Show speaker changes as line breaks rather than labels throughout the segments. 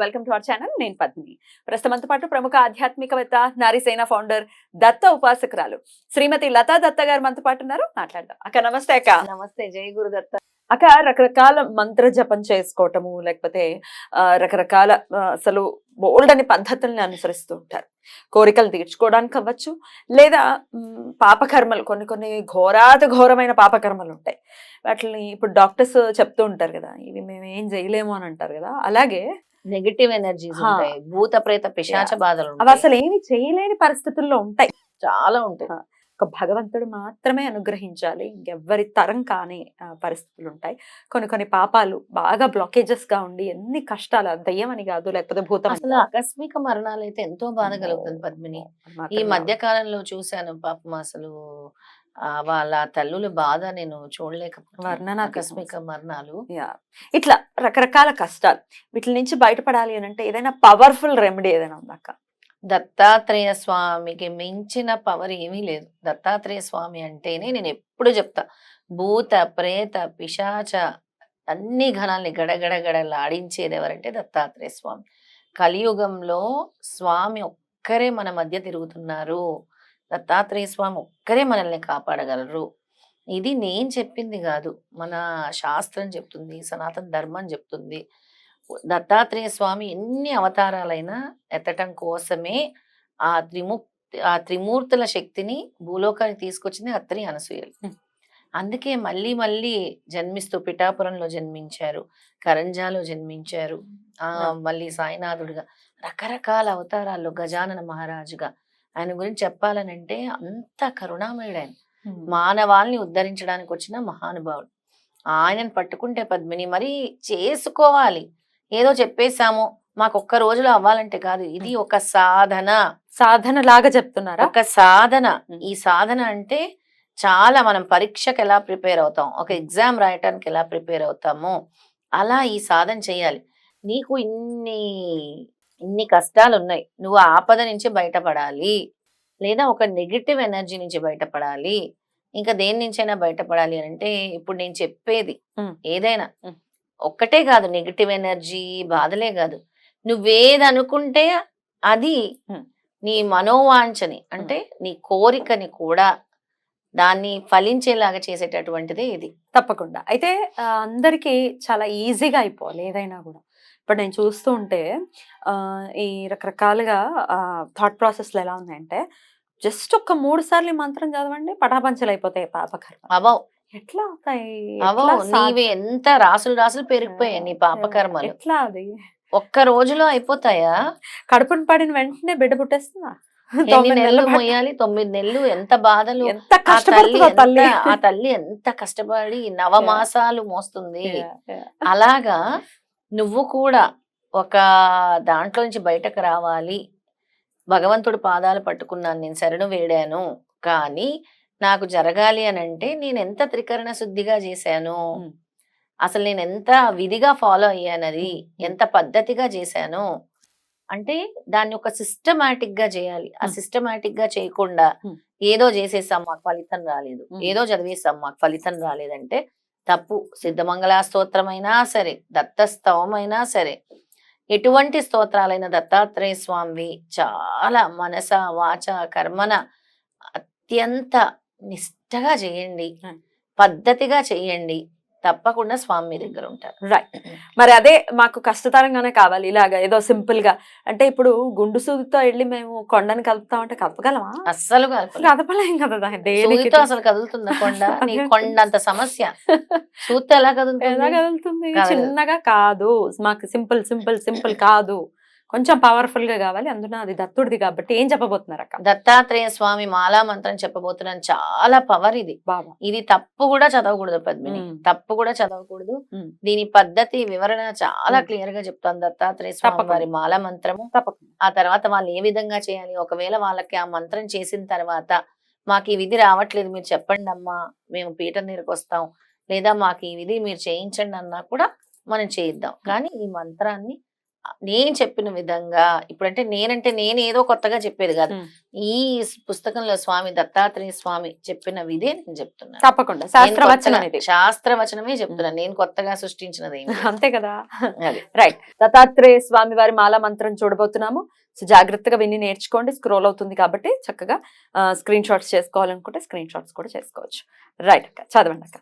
Welcome to our channel నేను పద్మిని. ప్రస్తుతంతో పాటు ప్రముఖ ఆధ్యాత్మికవేత్త నారీసేన ఫౌండర్ దత్త ఉపాసకురాలు శ్రీమతి లతా దత్త గారు మనతో పాటు ఉన్నారు. మాట్లాడదాం. అక్క నమస్తే అక్క.
నమస్తే జై గురుదత్త
అక్క రకరకాల మంత్ర జపం చేసుకోవటము లేకపోతే రకరకాల అసలు బోల్డ్ అని పద్ధతుల్ని అనుసరిస్తూ ఉంటారు. కోరికలు తీర్చుకోవడానికి అవ్వచ్చు లేదా పాపకర్మలు కొన్ని కొన్ని ఘోరాతి ఘోరమైన పాపకర్మలు ఉంటాయి. వాటిని ఇప్పుడు డాక్టర్స్ చెప్తూ ఉంటారు కదా ఇవి మేము ఏం చేయలేము అని అంటారు కదా అలాగే
నెగటివ్ ఎనర్జీస్. ఉంటాయి. భూత ప్రేత పిశాచ బాధలు
అవి అసలు ఏమి చేయలేని పరిస్థితుల్లో ఉంటాయి.
చాలా ఉంటాయి.
ఒక భగవంతుడు మాత్రమే అనుగ్రహించాలి. ఇంకెవ్వరి తరం కాని పరిస్థితులు ఉంటాయి. కొన్ని కొన్ని పాపాలు బాగా బ్లాకేజెస్గా ఉండి ఎన్ని కష్టాలు దయ్యం అని కాదు లేకపోతే భూతం
అసలు ఆకస్మిక మరణాలు అయితే ఎంతో బాధ కలుగుతుంది పద్మిని. ఈ మధ్య కాలంలో చూశాను పాపం అసలు. వాళ్ళ తల్లుల బాధ నేను చూడలేకపోతున్నాను
వర్ణనాతీతం
ఆకస్మిక మరణాలు.
యా. ఇట్లా రకరకాల కష్టాలు. వీటి నుంచి బయటపడాలి అని అంటే ఏదైనా పవర్ఫుల్ రెమెడీ ఏదైనా ఉందాక
దత్తాత్రేయ స్వామికి మించిన పవర్ ఏమీ లేదు. దత్తాత్రేయ స్వామి అంటేనే నేను ఎప్పుడు చెప్తా భూత ప్రేత పిశాచ అన్ని గణాల్ని గడగడ గడలాడించేది ఎవరంటే దత్తాత్రేయ స్వామి. కలియుగంలో స్వామి ఒక్కరే మన మధ్య తిరుగుతున్నారు. దత్తాత్రేయ స్వామి ఒక్కరే మనల్ని కాపాడగలరు ఇది నేను చెప్పింది కాదు మన శాస్త్రం చెప్తుంది సనాతన ధర్మం చెప్తుంది దత్తాత్రేయ స్వామి ఎన్ని అవతారాలైనా ఎత్తటం కోసమే ఆ త్రిముక్తి ఆ త్రిమూర్తుల శక్తిని భూలోకానికి తీసుకొచ్చింది అత్రి అనసూయలు. అందుకే మళ్ళీ మళ్ళీ జన్మిస్తూ పిఠాపురంలో జన్మించారు కరంజాలో జన్మించారు ఆ. మళ్ళీ సాయినాథుడిగా రకరకాల అవతారాల్లో గజానన మహారాజుగా ఆయన గురించి చెప్పాలనంటే అంత కరుణామయుడు ఆయన మానవాల్ని ఉద్ధరించడానికి వచ్చిన మహానుభావుడు. ఆయనను పట్టుకుంటే పద్మిని మరి చేసుకోవాలి. ఏదో చెప్పేశాము మాకు ఒక్క రోజులో అవ్వాలంటే కాదు. ఇది ఒక సాధన.
సాధన లాగా చెప్తున్నారా?
ఒక సాధన. ఈ సాధన అంటే చాలా మనం పరీక్షకు ఎలా ప్రిపేర్ అవుతాం ఒక ఎగ్జామ్ రాయటానికి ఎలా ప్రిపేర్ అవుతామో అలా ఈ సాధన చేయాలి. నీకు ఇన్ని ఇన్ని కష్టాలు ఉన్నాయి నువ్వు ఆపద నుంచి బయటపడాలి. లేదా ఒక నెగిటివ్ ఎనర్జీ నుంచి బయటపడాలి. ఇంకా దేని నుంచైనా బయటపడాలి అని అంటే ఇప్పుడు నేను చెప్పేది. ఏదైనా. ఒక్కటే కాదు నెగిటివ్ ఎనర్జీ బాధలే కాదు. నువ్వేది అనుకుంటే అది. నీ మనోవాంఛని అంటే నీ కోరికని కూడా దాన్ని ఫలించేలాగా చేసేటటువంటిదే ఇది.
తప్పకుండా. అయితే అందరికీ చాలా ఈజీగా అయిపోవాలి ఏదైనా కూడా. ఇప్పుడు నేను చూస్తూ ఉంటే ఆ, ఈ రకరకాలుగా థాట్ ప్రాసెస్లు ఎలా ఉన్నాయంటే జస్ట్ ఒక మూడు సార్లు మంత్రం చదవండి పటాపంచలు అయిపోతాయి పాపకర్మ.
అవో
ఎట్లా అవుతాయి?
నీవి ఎంత రాసులు రాసులు పెరిగిపోయాయి నీ పాపకర్మలు.
ఎట్లా అది?
ఒక్క రోజులో అయిపోతాయా?
కడుపుని పడిన వెంటనే బిడ్డ పుట్టేస్తుందా? తొమ్మిది
నెలలు మొయ్యాలి తొమ్మిది నెలలు ఎంత బాధలు?
ఎంత
తల్లి ఆ తల్లి ఎంత కష్టపడి నవమాసాలు మోస్తుంది. అలాగా నువ్వు కూడా ఒక దాంట్లో నుంచి బయటకు రావాలి భగవంతుడి పాదాలు పట్టుకున్నాను నేను శరణు వేడాను కానీ నాకు జరగాలి అని అంటే నేను ఎంత త్రికరణ శుద్ధిగా చేశాను. అసలు నేను ఎంత విధిగా ఫాలో అయ్యానది. ఎంత పద్ధతిగా చేశాను అంటే దాన్ని ఒక సిస్టమాటిక్గా చేయాలి ఆ. సిస్టమాటిక్గా చేయకుండా. ఏదో చేసేసాం మాకు ఫలితం రాలేదు. ఏదో చదివేసాం మాకు ఫలితం రాలేదంటే తప్పు. సిద్ధమంగళ స్తోత్రమైనా సరే దత్తస్తవమైనా సరే ఎటువంటి స్తోత్రాలైన దత్తాత్రేయ స్వామివి చాలా మనస వాచ కర్మన అత్యంత నిష్టగా చేయండి. పద్ధతిగా చేయండి. తప్పకుండా స్వామి మీ దగ్గర ఉంటారు.
రైట్ మరి అదే మాకు కష్టతరంగానే కావాలి. ఇలాగా ఏదో సింపుల్గా. అంటే ఇప్పుడు గుండు సూదితో వెళ్ళి మేము కొండని కలుపుతామంటే కలపగలమా
అస్సలు.
కదపలేం. కదా
సూదితో అసలు కదులుతుందా కొండ? నీ కొండంత సమస్య. సూత్తో ఎలా
ఎలా
కదులుతుంది?
కదులుతుంది?
కదలదు.
చిన్నగా కాదు. మాకు సింపుల్ సింపుల్ సింపుల్ కాదు.
కొంచెం పవర్ఫుల్గా కావాలి. అందున అది దత్తుడిది కాబట్టి ఏం చెప్పబోతున్నారు అక్క?
దత్తాత్రేయ స్వామి మాలా మంత్రం చెప్పబోతున్నాను. చాలా పవర్ ఇది.
బాబా.
ఇది తప్పు కూడా చదవకూడదు పద్మిని. తప్పు కూడా చదవకూడదు. దీని పద్ధతి వివరణ చాలా. క్లియర్గా చెప్తాను దత్తాత్రేయ స్వామి. వారి మాల మంత్రము. ఆ తర్వాత వాళ్ళు ఏ విధంగా చేయాలి? ఒకవేళ వాళ్ళకి ఆ మంత్రం చేసిన తర్వాత మాకు ఈ విధి రావట్లేదు మీరు చెప్పండి అమ్మా మేము పీఠం దగ్గరకు వస్తాం. లేదా మాకు ఈ విధి మీరు చేయించండి అన్నా కూడా మనం చేయిద్దాం. కానీ ఈ మంత్రాన్ని నేను చెప్పిన విధంగా ఇప్పుడంటే నేనంటే నేను ఏదో కొత్తగా చెప్పేది కాదు. ఈ పుస్తకంలో స్వామి దత్తాత్రేయ స్వామి చెప్పిన విధే నేను చెప్తున్నాను
తప్పకుండా. శాస్త్రవచనం
శాస్త్రవచనమే చెప్తున్నాను నేను కొత్తగా సృష్టించినది.
అంతే కదా? రైట్. దత్తాత్రేయ స్వామి వారి మాల మంత్రం చూడబోతున్నాము. సో జాగ్రత్తగా విని నేర్చుకోండి. స్క్రోల్ అవుతుంది కాబట్టి చక్కగా స్క్రీన్ షాట్స్ చేసుకోవాలనుకుంటే స్క్రీన్ షాట్స్ కూడా చేసుకోవచ్చు. రైట్ అక్క చదవండి అక్క.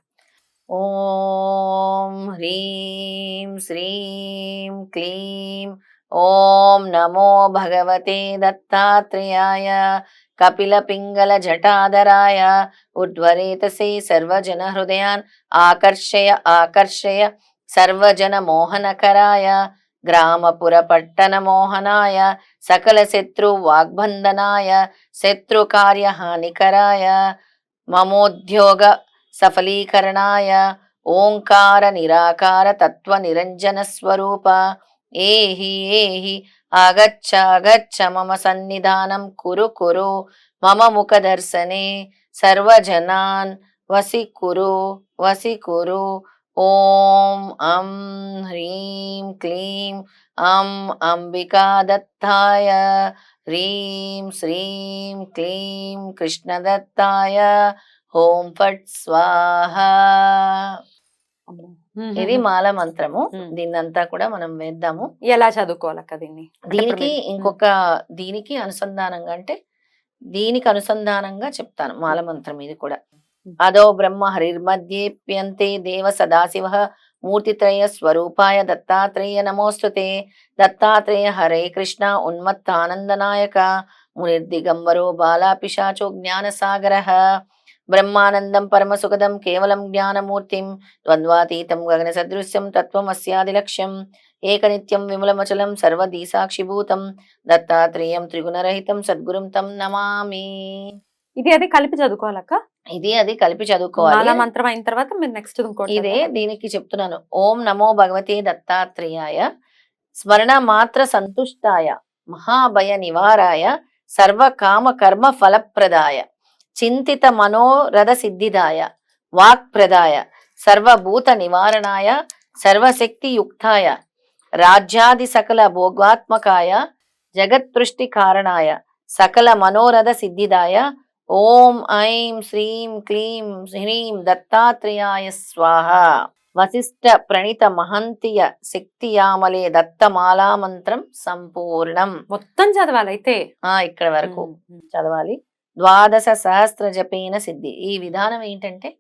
ఓం హ్రీం శ్రీం క్లీం. ఓం నమో భగవతే దత్తాత్రేయాయ కపిల పింగళ జటాధరాయ ఉద్వరేతసే సర్వజన హృదయాన్ ఆకర్షయ ఆకర్షయ సర్వజన మోహనకరాయ సఫలీకరణాయ ఓంకార నిరాకార తత్వ నిరంజన స్వరూప. ఏహి ఏహి ఆగచ్చ ఆగచ్చ మమ సన్నిధానం కురు కురు మమ ముఖ దర్శనే సర్వజనాన్ వసికురు వసికురు. ఓం అం హ్రీం క్లీం అం అంబికా దత్తాయ హ్రీం శ్రీం క్లీం కృష్ణదత్తాయ ఓం ఫట్ స్వాహ. ఇది మాల మంత్రము. దీన్నంతా కూడా మనం వేద్దాము.
ఎలా చదువుకోవాలక్క దీన్ని?
దీనికి ఇంకొక దీనికి అనుసంధానంగా అంటే దీనికి అనుసంధానంగా చెప్తాను మాల మంత్రం ఇది కూడా. అదో బ్రహ్మ హరిర్మధ్యేప్యంతే దేవ సదాశివ మూర్తిత్రయ స్వరూపాయ దత్తాత్రేయ నమోస్తుతే దత్తాత్రేయ హరే కృష్ణ ఉన్మత్తానందనాయక మునిర్దిగంబరో బాలాపిశాచో జ్ఞానసాగర. బ్రహ్మానందం పరమసుఖదం కేవలం జ్ఞానమూర్తిం ద్వంద్వాతీతం గగన సదృశ్యం తత్వమస్యాది లక్ష్యం ఏకనిత్యం విమలమచలం సర్వదీసాక్షిభూతం దత్తాత్రేయం త్రిగుణరహితం సద్గురుం తం నమామి
ఇది అది కలిపి చదువుకోవాలక్క
ఇది అది కలిపి చదువుకోవాలి।
మంత్రం అయిన తర్వాత మీరు నెక్స్ట్
ఇదే. దీనికి చెప్తున్నాను. ఓం నమో భగవతే దత్తాత్రేయాయ స్మరణ మాత్ర సంతుష్టాయ మహాభయ నివారాయ సర్వ కామ కర్మ ఫలప్రదాయ చింతిత మనోరథ సిద్ధిదాయ వాక్ప్రదాయ సర్వభూత నివారణాయ సర్వశక్తి యుక్తాయ రాజ్యాది సకల భోగాత్మకాయ జగత్పృష్టి కారణాయ సకల మనోరథ సిద్ధిదాయ ఓం ఐం శ్రీం క్లీం హ్రీం దత్తాత్రేయాయ స్వాహ వశిష్ట ప్రణిత మహంతియ శక్తియామలే దత్తమాలా మంత్రం సంపూర్ణం
మొత్తం చదవాలి అయితే?
ఆ ఇక్కడ వరకు. చదవాలి. ద్వాదశ సహస్ర జపేన సిద్ధి. ఈ విధానం ఏంటంటే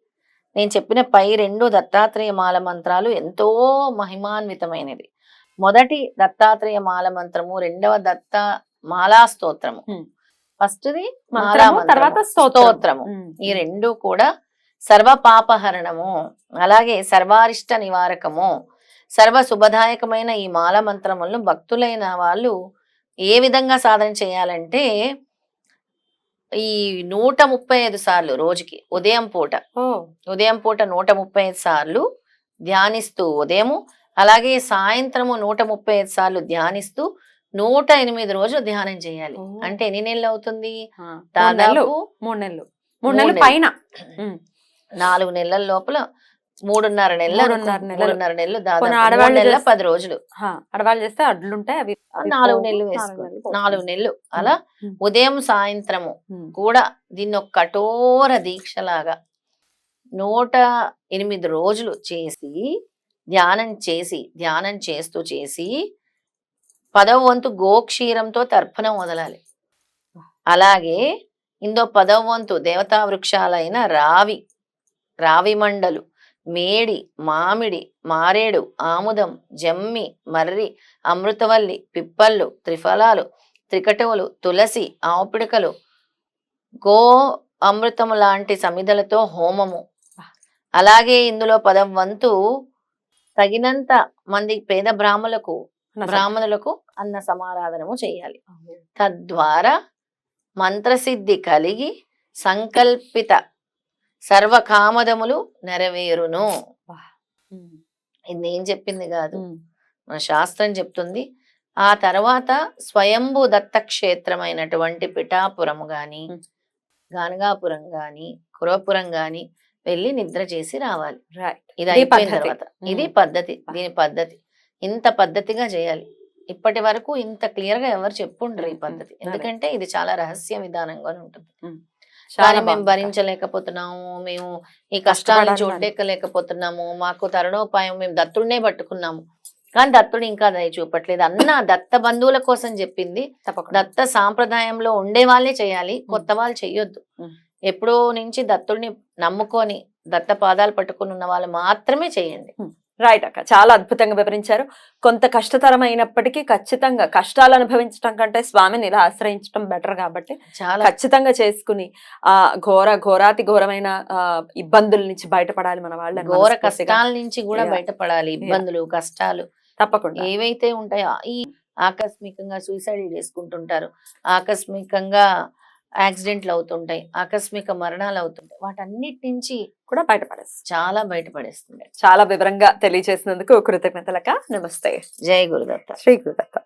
నేను చెప్పిన పై రెండు దత్తాత్రేయ మాల మంత్రాలు ఎంతో మహిమాన్వితమైనది మొదటి దత్తాత్రేయ మాల మంత్రము రెండవ దత్త మాలా స్తోత్రము. ఫస్ట్ది
తర్వాత స్తోత్రం.
స్తోత్రము. ఈ రెండు కూడా సర్వ పాపహరణము అలాగే సర్వారిష్ట నివారకము సర్వ శుభదాయకమైన ఈ మాల మంత్రములను భక్తులైన వాళ్ళు ఏ విధంగా సాధన చేయాలంటే ఈ నూట ముప్పై ఐదు సార్లు రోజుకి ఉదయం పూట ఉదయం పూట నూట ముప్పై ఐదు సార్లు ధ్యానిస్తూ ఉదయము అలాగే సాయంత్రము నూట ముప్పై ఐదు సార్లు ధ్యానిస్తూ నూట ఎనిమిది రోజులు ధ్యానం చేయాలి. అంటే ఎన్ని నెలలు అవుతుంది దాదాపు
మూడు నెలలు మూడు నెలలు. పైన.
నాలుగు నెలల లోపల మూడున్నర నెలలు
మూడున్నర నెలలు.
దాదాపు
ఆడవాళ్ళు
నెలల పది రోజులు
హా, ఆడవాళ్ళు చేస్తే అడ్లుంటాయి అవి అవి
నాలుగు నెలలు
నాలుగు
వేసుకో
నెలలు పోవు.
నాలుగు నెలలు అలా. ఉదయం సాయంత్రము. కూడా దీన్ని ఒక కఠోర దీక్షలాగా నూట ఎనిమిది రోజులు చేసి ధ్యానం చేసి ధ్యానం చేస్తూ చేసి పదవ వంతు గోక్షీరంతో తర్పణం వదలాలి అలాగే ఇందో పదవ వంతు దేవతా వృక్షాలైన రావి రావి మండలు మేడి మామిడి మారేడు ఆముదం జమ్మి మర్రి అమృతవల్లి పిప్పళ్ళు త్రిఫలాలు త్రికటవులు తులసి ఆవుపిడకలు గో అమృతము లాంటి సమిధలతో హోమము. అలాగే ఇందులో పదం వంతు తగినంత మంది పేద బ్రాహ్మలకు బ్రాహ్మణులకు అన్న సమారాధనము చేయాలి. తద్వారా మంత్రసిద్ధి కలిగి సంకల్పిత సర్వకామదములు నెరవేరును. ఇది నేను చెప్పింది కాదు. మన శాస్త్రం చెప్తుంది. ఆ తర్వాత స్వయంభూ దత్త క్షేత్రమైనటువంటి పిఠాపురం గాని. గానగాపురం గాని కురవపురం గాని వెళ్ళి నిద్ర చేసి రావాలి. ఇది అయిపోయిన. తర్వాత. ఇది. పద్ధతి. దీని పద్ధతి. ఇంత పద్ధతిగా చేయాలి. ఇప్పటి వరకు ఇంత క్లియర్గా ఎవరు చెప్పుండ్రు ఈ పద్ధతి. ఎందుకంటే ఇది చాలా రహస్య విధానంగా ఉంటుంది.
చాలా
మేము. భరించలేకపోతున్నాము మేము ఈ కష్టాలను. చూడలేకపోతున్నాము మాకు తరుణోపాయం మేము దత్తుడినే పట్టుకున్నాము. కానీ దత్తుడు ఇంకా దయ చూపట్లేదు. అన్న దత్త బంధువుల కోసం చెప్పింది. దత్త సాంప్రదాయంలో ఉండే వాళ్ళే చేయాలి కొత్త వాళ్ళు చెయ్యొద్దు. ఎప్పుడో నుంచి దత్తుడిని నమ్ముకొని దత్త పాదాలు పట్టుకుని ఉన్న వాళ్ళు మాత్రమే చేయండి.
రైట్ అక్క చాలా అద్భుతంగా వివరించారు. కొంత కష్టతరమైనప్పటికీ ఖచ్చితంగా కష్టాలు అనుభవించడం కంటే స్వామిని ఇలా ఆశ్రయించడం బెటర్ కాబట్టి
చాలా.
ఖచ్చితంగా చేసుకుని ఆ ఘోర ఘోరాతి ఘోరమైన ఆ, ఇబ్బందుల నుంచి బయటపడాలి మన వాళ్ళు
ఘోర కష్టాల నుంచి కూడా. బయటపడాలి. ఇబ్బందులు కష్టాలు
తప్పకుండా.
ఏవైతే ఉంటాయో ఈ ఆకస్మికంగా సూసైడ్ చేసుకుంటుంటారు. ఆకస్మికంగా యాక్సిడెంట్లు అవుతుంటాయి ఆకస్మిక మరణాలు అవుతుంటాయి. వాటన్నిటి నుంచి
కూడా బయటపడేస్తుంది
చాలా బయటపడేస్తుంది
చాలా వివరంగా తెలియజేసినందుకు కృతజ్ఞతలక. నమస్తే.
జై గురుదత్త.
శ్రీ గురుదత్త.